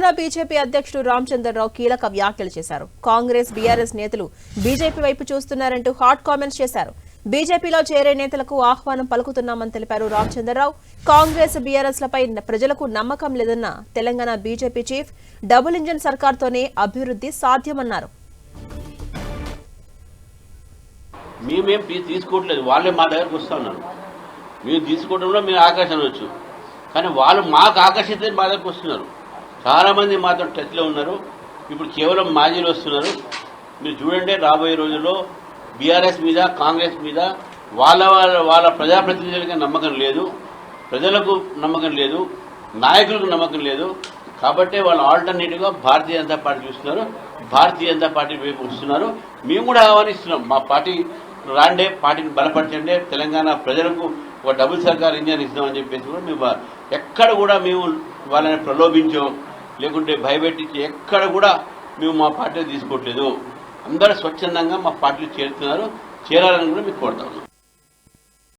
Telangana BJP అధ్యక్షుడు రామచంద్రరావు కీలక వ్యాఖ్యలు చేశారు. కాంగ్రెస్ బీఆర్ఎస్ నేతలు బీజేపీ వైపు చూస్తున్నారంటూ హాట్ కామెంట్స్ చేశారు. బీజేపీలో చేరే నేతలకు ఆహ్వానం పలుకుతున్నామని తెలిపారు రామచంద్రరావు కాంగ్రెస్ బీఆర్ఎస్ లపై ప్రజలకు నమ్మకం లేదన్న Telangana BJP chief double engine సర్కార్తోనే అభివృద్ధి సాధ్యమన్నారు. మేమేం తీసుకోవట్లేదు. వాళ్ళే మా దగ్గరకు వస్తూ ఉన్నారు. మేము తీసుకోవడంలో మేము ఆకర్షించవచ్చు కానీ వాళ్ళు మాకు ఆకర్షితే మా దగ్గరకు వస్తున్నారు. చాలామంది మాత్రం టచ్లో ఉన్నారు. ఇప్పుడు కేవలం మాజీలు వస్తున్నారు. మీరు చూడండి రాబోయే రోజుల్లో బీఆర్ఎస్ మీద కాంగ్రెస్ మీద వాళ్ళ వాళ్ళ వాళ్ళ ప్రజాప్రతినిధులకి నమ్మకం లేదు. ప్రజలకు నమ్మకం లేదు. నాయకులకు నమ్మకం లేదు. కాబట్టి వాళ్ళు ఆల్టర్నేటివ్గా భారతీయ జనతా పార్టీ చూస్తున్నారు. భారతీయ జనతా పార్టీ వైపు వస్తున్నారు. మేము కూడా ఆహ్వానిస్తున్నాం. మా పార్టీ రాండే పార్టీని బలపరచండి. తెలంగాణ ప్రజలకు ఒక డబుల్ సర్కార్ ఇంజన్ ఇస్తామని చెప్పేసి కూడా మేము ఎక్కడ కూడా మేము వాళ్ళని ప్రలోభించాం. లేకుంటే భయపెట్టించి ఎక్కడ కూడా మేము మా పార్టీ తీసుకోవట్లేదు. అందరూ స్వచ్ఛందంగా మా పార్టీలు చేరుతున్నారు. చేరాలని కూడా మీకు కోరుతా ఉన్నాం.